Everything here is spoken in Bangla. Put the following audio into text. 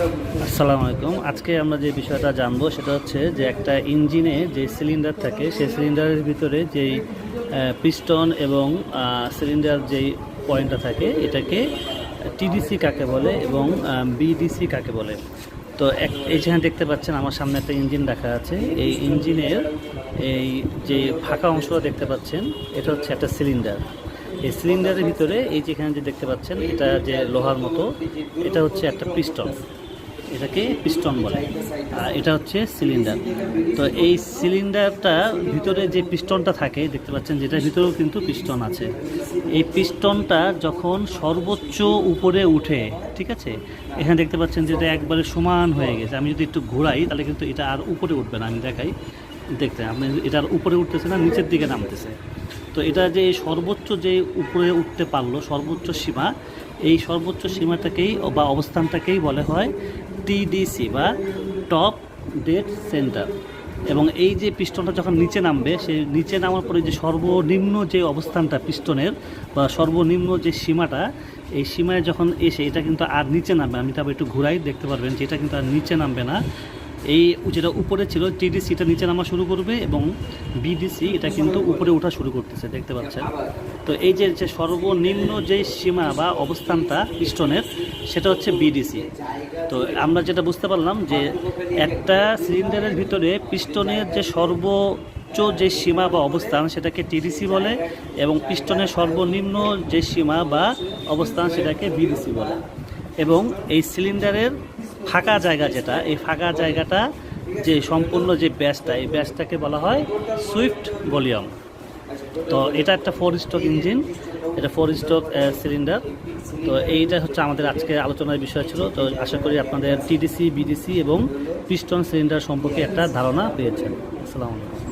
আসসালামু আলাইকুম। আজকে আমরা যে বিষয়টা জানব সেটা হচ্ছে যে একটা ইঞ্জিনে যে সিলিন্ডার থাকে, সেই সিলিন্ডারের ভিতরে যেই পিস্টন এবং সিলিন্ডার যেই পয়েন্টটা থাকে, এটাকে টিডিসি কাকে বলে এবং বিডিসি কাকে বলে। তো এক এই যেখানে দেখতে পাচ্ছেন আমার সামনে একটা ইঞ্জিন রাখা আছে। এই ইঞ্জিনের এই যে ফাঁকা অংশটা দেখতে পাচ্ছেন, এটা হচ্ছে একটা সিলিন্ডার। এই সিলিন্ডারের ভিতরে এই যেখানে যে দেখতে পাচ্ছেন, এটা যে লোহার মতো, এটা হচ্ছে একটা পিস্টন। এটাকে পিস্টন বলে। আর এটা হচ্ছে সিলিন্ডার। তো এই সিলিন্ডারটা ভিতরে যে পিস্টনটা থাকে, দেখতে পাচ্ছেন যেটার ভিতরেও কিন্তু পিস্টন আছে। এই পিস্টনটা যখন সর্বোচ্চ উপরে উঠে, ঠিক আছে? এখানে দেখতে পাচ্ছেন যে এটা একবারে সমান হয়ে গেছে। আমি যদি একটু ঘোরাই, তাহলে কিন্তু এটা আর উপরে উঠবে না। আমি দেখাই। দেখতে আপনি এটা আর উপরে উঠতেছে না, নিচের দিকে নামতেছে। তো এটা যে সর্বোচ্চ যে উপরে উঠতে পারল, সর্বোচ্চ সীমা, এই সর্বোচ্চ সীমাটাকেই বা অবস্থানটাকেই বলে হয় টিডিসি বা টপ ডেট সেন্টার। এবং এই যে পিস্টনটা যখন নিচে নামবে সেই নিচে নামার পরে যে সর্বনিম্ন যে অবস্থানটা পিস্টনের বা সর্বনিম্ন যে সীমাটা, এই সীমায় যখন এসে, এটা কিন্তু আর নিচে নামবে আমি তারপর একটু ঘুরাই, দেখতে পারবেন যে এটা কিন্তু আর নিচে নামবে না। এই যেটা উপরে ছিল, টিডিসি এটা নিচে নামা শুরু করবে এবং বিডিসি এটা কিন্তু উপরে ওঠা শুরু করতেছে, দেখতে পাচ্ছেন। তো এই যে যে সর্বনিম্ন যে সীমা বা অবস্থানটা পিস্টনের, সেটা হচ্ছে বিডিসি। তো আমরা যেটা বুঝতে পারলাম যে একটা সিলিন্ডারের ভিতরে পিস্টনের যে সর্বোচ্চ যে সীমা বা অবস্থান সেটাকে টিডিসি বলে এবং পিস্টনের সর্বনিম্ন যে সীমা বা অবস্থান সেটাকে বিডিসি বলে। এবং এই সিলিন্ডারের ফাঁকা জায়গা যেটা, এই ফাঁকা জায়গাটা যে সম্পূর্ণ যে ব্যাসটা, এই ব্যাসটাকে বলা হয় সুইফট ভলিউম। তো এটা একটা ফোর স্ট্রোক ইঞ্জিন এটা ফোর স্ট্রোক সিলিন্ডার তো এইটা হচ্ছে আমাদের আজকে আলোচনার বিষয় ছিল। তো আশা করি আপনাদের টিডিসি বিডিসি এবং পিস্টন সিলিন্ডার সম্পর্কে একটা ধারণা পেয়েছেন। আসসালামু আলাইকুম।